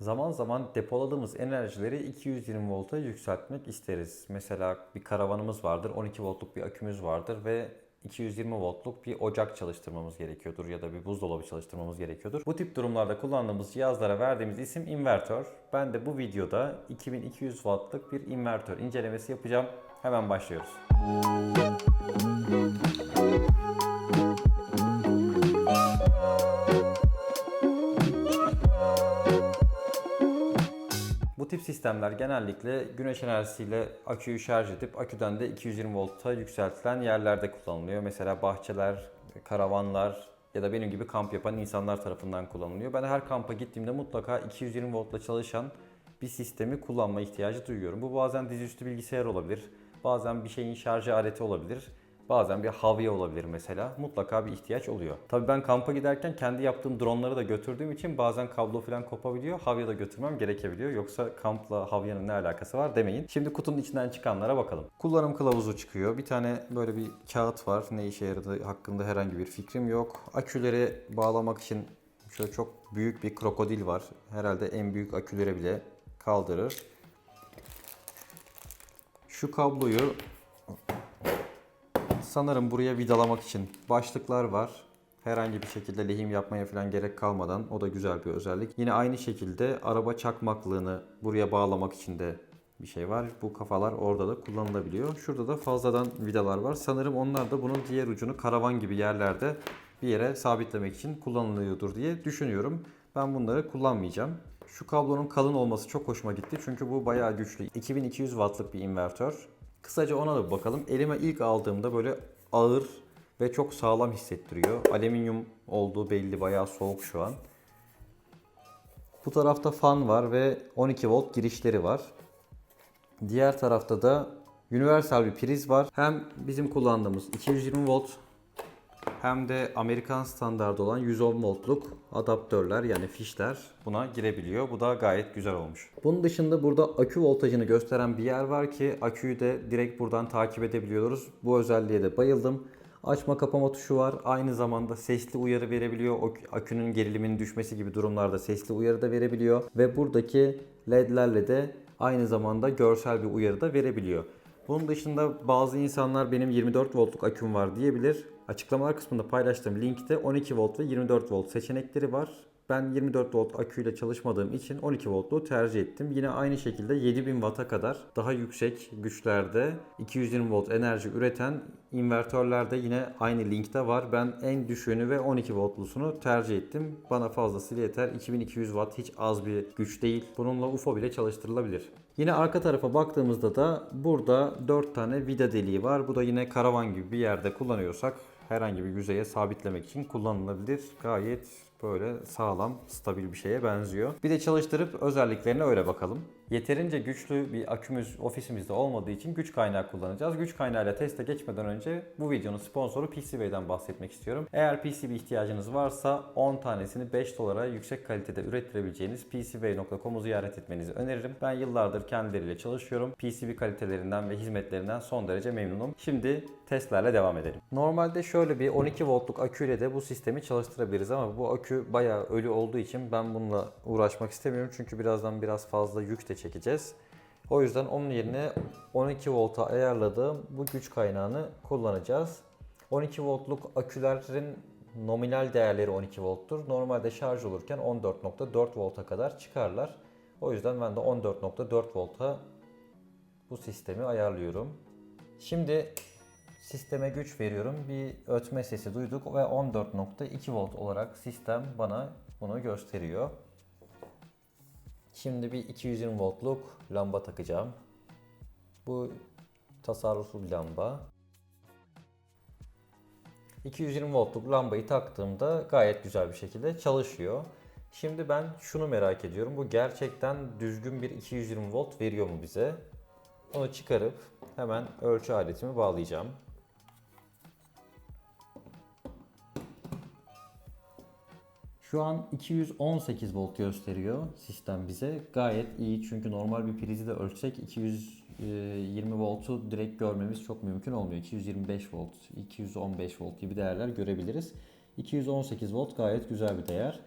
Zaman zaman depoladığımız enerjileri 220 volta yükseltmek isteriz. Mesela bir karavanımız vardır, 12 voltluk bir akümüz vardır ve 220 voltluk bir ocak çalıştırmamız gerekiyordur ya da bir buzdolabı çalıştırmamız gerekiyordur. Bu tip durumlarda kullandığımız cihazlara verdiğimiz isim invertör. Ben de bu videoda 2200 wattlık bir invertör incelemesi yapacağım. Hemen başlıyoruz. Tip sistemler genellikle güneş enerjisiyle aküyü şarj edip aküden de 220 volta yükseltilen yerlerde kullanılıyor. Mesela bahçeler, karavanlar ya da benim gibi kamp yapan insanlar tarafından kullanılıyor. Ben her kampa gittiğimde mutlaka 220 voltla çalışan bir sistemi kullanma ihtiyacı duyuyorum. Bu bazen dizüstü bilgisayar olabilir, bazen bir şeyin şarj aleti olabilir. Bazen bir havya olabilir mesela. Mutlaka bir ihtiyaç oluyor. Tabii ben kampa giderken kendi yaptığım dronları da götürdüğüm için bazen kablo falan kopabiliyor. Havya da götürmem gerekebiliyor. Yoksa kampla havyanın ne alakası var demeyin. Şimdi kutunun içinden çıkanlara bakalım. Kullanım kılavuzu çıkıyor. Bir tane böyle bir kağıt var. Ne işe yaradığı hakkında herhangi bir fikrim yok. Aküleri bağlamak için şöyle çok büyük bir krokodil var. Herhalde en büyük akülere bile kaldırır. Şu kabloyu Sanırım buraya vidalamak için başlıklar var. Herhangi bir şekilde lehim yapmaya falan gerek kalmadan o da güzel bir özellik. Yine aynı şekilde araba çakmaklığını buraya bağlamak için de bir şey var. Bu kafalar orada da kullanılabiliyor. Şurada da fazladan vidalar var. Sanırım onlar da bunun diğer ucunu karavan gibi yerlerde bir yere sabitlemek için kullanılıyordur diye düşünüyorum. Ben bunları kullanmayacağım. Şu kablonun kalın olması çok hoşuma gitti. Çünkü bu bayağı güçlü. 2200 wattlık bir invertör. Kısaca ona da bakalım. Elime ilk aldığımda böyle ağır ve çok sağlam hissettiriyor. Alüminyum olduğu belli bayağı soğuk şu an. Bu tarafta fan var ve 12 volt girişleri var. Diğer tarafta da universal bir priz var. Hem bizim kullandığımız 220 volt hem de Amerikan standardı olan 110 voltluk adaptörler yani fişler buna girebiliyor. Bu da gayet güzel olmuş. Bunun dışında burada akü voltajını gösteren bir yer var ki aküyü de direkt buradan takip edebiliyoruz. Bu özelliğe de bayıldım. Açma kapama tuşu var. Aynı zamanda sesli uyarı verebiliyor. Akünün geriliminin düşmesi gibi durumlarda sesli uyarı da verebiliyor. Ve buradaki ledlerle de aynı zamanda görsel bir uyarı da verebiliyor. Bunun dışında bazı insanlar benim 24 voltluk aküm var diyebilir. Açıklamalar kısmında paylaştığım linkte 12 volt ve 24 volt seçenekleri var. Ben 24 volt aküyle çalışmadığım için 12 voltluğu tercih ettim. Yine aynı şekilde 7000 watt'a kadar daha yüksek güçlerde 220 volt enerji üreten invertörler de yine aynı linkte var. Ben en düşüğünü ve 12 voltlusunu tercih ettim. Bana fazlasıyla yeter. 2200 watt hiç az bir güç değil. Bununla UFO bile çalıştırılabilir. Yine arka tarafa baktığımızda da burada 4 tane vida deliği var. Bu da yine karavan gibi bir yerde kullanıyorsak herhangi bir yüzeye sabitlemek için kullanılabilir. Gayet böyle sağlam, stabil bir şeye benziyor. Bir de çalıştırıp özelliklerine öyle bakalım. Yeterince güçlü bir akümüz ofisimizde olmadığı için güç kaynağı kullanacağız. Güç kaynağıyla teste geçmeden önce bu videonun sponsoru PCB'den bahsetmek istiyorum. Eğer PCB ihtiyacınız varsa 10 tanesini 5 dolara yüksek kalitede ürettirebileceğiniz PCB.com'u ziyaret etmenizi öneririm. Ben yıllardır kendileriyle çalışıyorum. PCB kalitelerinden ve hizmetlerinden son derece memnunum. Şimdi testlerle devam edelim. Normalde şöyle bir 12 voltluk aküyle de bu sistemi çalıştırabiliriz ama bu akü bayağı ölü olduğu için ben bununla uğraşmak istemiyorum. Çünkü birazdan biraz fazla yük de çekeceğiz. O yüzden onun yerine 12 volta ayarladığım bu güç kaynağını kullanacağız. 12 voltluk akülerin nominal değerleri 12 volttur. Normalde şarj olurken 14.4 volta kadar çıkarlar. O yüzden ben de 14.4 volta bu sistemi ayarlıyorum. Şimdi sisteme güç veriyorum. Bir ötme sesi duyduk ve 14.2 volt olarak sistem bana bunu gösteriyor. Şimdi bir 220 voltluk lamba takacağım. Bu tasarruflu bir lamba. 220 voltluk lambayı taktığımda gayet güzel bir şekilde çalışıyor. Şimdi ben şunu merak ediyorum. Bu gerçekten düzgün bir 220 volt veriyor mu bize? Onu çıkarıp hemen ölçü aletimi bağlayacağım. Şu an 218 volt gösteriyor sistem bize. Gayet iyi çünkü normal bir prizi de ölçsek 220 voltu direkt görmemiz çok mümkün olmuyor. 225 volt, 215 volt gibi değerler görebiliriz. 218 volt gayet güzel bir değer.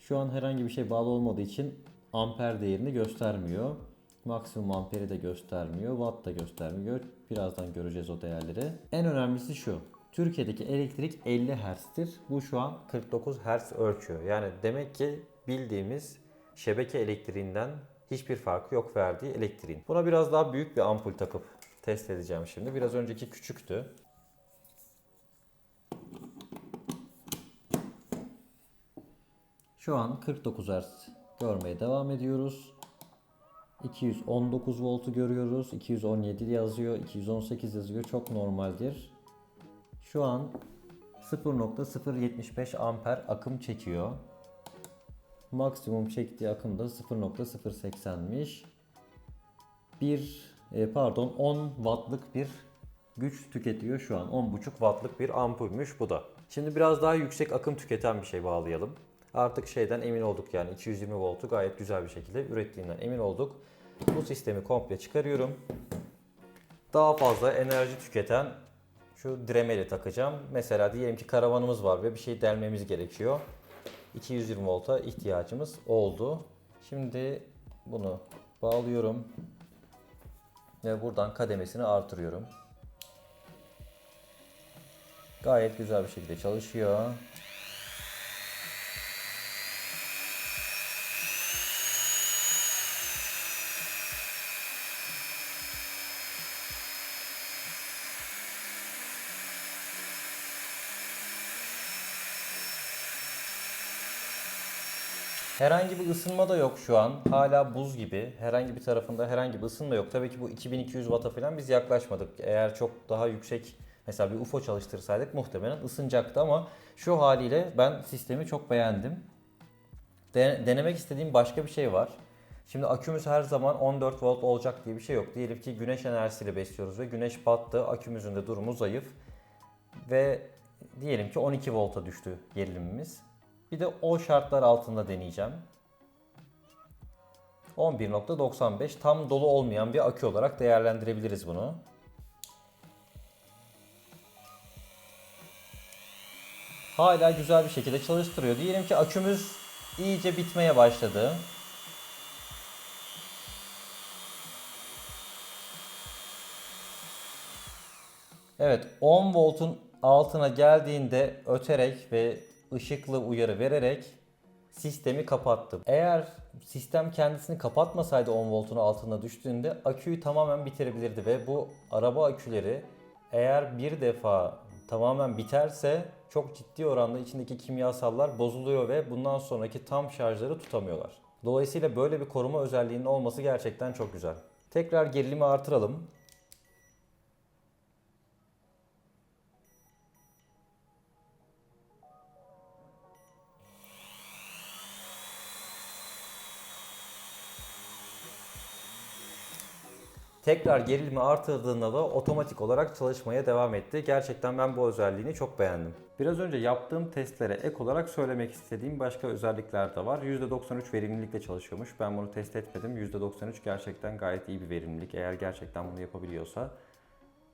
Şu an herhangi bir şey bağlı olmadığı için amper değerini göstermiyor. Maksimum amperi de göstermiyor. Watt da göstermiyor. Birazdan göreceğiz o değerleri. En önemlisi şu. Türkiye'deki elektrik 50 Hz'tir. Bu şu an 49 Hz ölçüyor. Yani demek ki bildiğimiz şebeke elektriğinden hiçbir farkı yok verdiği elektriğin. Buna biraz daha büyük bir ampul takıp test edeceğim şimdi. Biraz önceki küçüktü. Şu an 49 Hz görmeye devam ediyoruz. 219 voltu görüyoruz. 217 yazıyor. 218 yazıyor. Çok normaldir. Şu an 0.075 amper akım çekiyor. Maksimum çektiği akım da 0.080'miş. Bir e, pardon 10 wattlık bir güç tüketiyor şu an. 10.5 wattlık bir ampulmüş bu da. Şimdi biraz daha yüksek akım tüketen bir şey bağlayalım. Artık şeyden emin olduk yani 220 voltu gayet güzel bir şekilde ürettiğinden emin olduk. Bu sistemi komple çıkarıyorum. Daha fazla enerji tüketen şu diremeli takacağım. Mesela diyelim ki karavanımız var ve bir şey delmemiz gerekiyor. 220 volta ihtiyacımız oldu. Şimdi bunu bağlıyorum. Ve buradan kademesini artırıyorum. Gayet güzel bir şekilde çalışıyor. Herhangi bir ısınma da yok şu an. Hala buz gibi. Herhangi bir tarafında herhangi bir ısınma yok. Tabii ki bu 2200 Watt'a falan biz yaklaşmadık. Eğer çok daha yüksek mesela bir UFO çalıştırsaydık muhtemelen ısınacaktı ama şu haliyle ben sistemi çok beğendim. De- denemek istediğim başka bir şey var. Şimdi akümüz her zaman 14 volt olacak diye bir şey yok. Diyelim ki güneş enerjisiyle besliyoruz ve güneş battı. Akümüzün de durumu zayıf. Ve diyelim ki 12 volta düştü gerilimimiz. Bir de o şartlar altında deneyeceğim. 11.95 tam dolu olmayan bir akü olarak değerlendirebiliriz bunu. Hala güzel bir şekilde çalıştırıyor. Diyelim ki akümüz iyice bitmeye başladı. Evet 10 voltun altına geldiğinde öterek ve ışıklı uyarı vererek sistemi kapattım. Eğer sistem kendisini kapatmasaydı 10 voltun altına düştüğünde aküyü tamamen bitirebilirdi ve bu araba aküleri eğer bir defa tamamen biterse çok ciddi oranda içindeki kimyasallar bozuluyor ve bundan sonraki tam şarjları tutamıyorlar. Dolayısıyla böyle bir koruma özelliğinin olması gerçekten çok güzel. Tekrar gerilimi artıralım. Tekrar gerilimi artırdığında da otomatik olarak çalışmaya devam etti. Gerçekten ben bu özelliğini çok beğendim. Biraz önce yaptığım testlere ek olarak söylemek istediğim başka özellikler de var. %93 verimlilikle çalışıyormuş. Ben bunu test etmedim. %93 gerçekten gayet iyi bir verimlilik. Eğer gerçekten bunu yapabiliyorsa.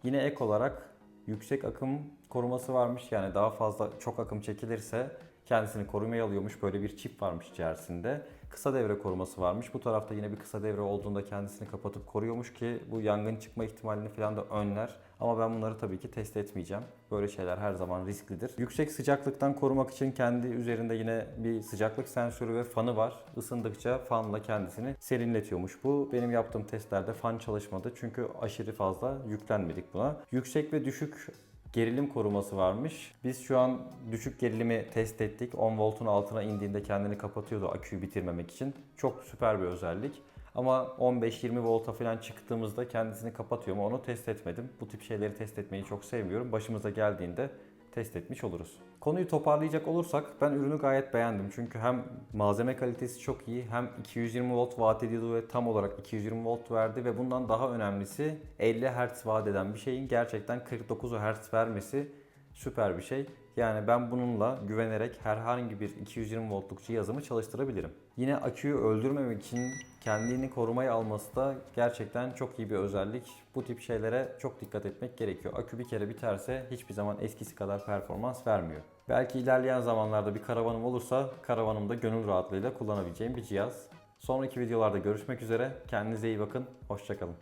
Yine ek olarak yüksek akım koruması varmış. Yani daha fazla çok akım çekilirse kendisini korumaya alıyormuş. Böyle bir çip varmış içerisinde. Kısa devre koruması varmış. Bu tarafta yine bir kısa devre olduğunda kendisini kapatıp koruyormuş ki bu yangın çıkma ihtimalini falan da önler. Ama ben bunları tabii ki test etmeyeceğim. Böyle şeyler her zaman risklidir. Yüksek sıcaklıktan korumak için kendi üzerinde yine bir sıcaklık sensörü ve fanı var. Isındıkça fanla kendisini serinletiyormuş. Bu benim yaptığım testlerde fan çalışmadı. Çünkü aşırı fazla yüklenmedik buna. Yüksek ve düşük gerilim koruması varmış. Biz şu an düşük gerilimi test ettik. 10 voltun altına indiğinde kendini kapatıyordu aküyü bitirmemek için. Çok süper bir özellik. Ama 15-20 volta falan çıktığımızda kendisini kapatıyor mu onu test etmedim. Bu tip şeyleri test etmeyi çok sevmiyorum. Başımıza geldiğinde test etmiş oluruz. Konuyu toparlayacak olursak ben ürünü gayet beğendim. Çünkü hem malzeme kalitesi çok iyi hem 220 volt vaat ediyordu ve tam olarak 220 volt verdi ve bundan daha önemlisi 50 Hz vaat eden bir şeyin gerçekten 49 Hz vermesi süper bir şey. Yani ben bununla güvenerek herhangi bir 220 voltluk cihazımı çalıştırabilirim. Yine aküyü öldürmemek için kendini korumaya alması da gerçekten çok iyi bir özellik. Bu tip şeylere çok dikkat etmek gerekiyor. Akü bir kere biterse hiçbir zaman eskisi kadar performans vermiyor. Belki ilerleyen zamanlarda bir karavanım olursa karavanımda gönül rahatlığıyla kullanabileceğim bir cihaz. Sonraki videolarda görüşmek üzere. Kendinize iyi bakın. Hoşçakalın.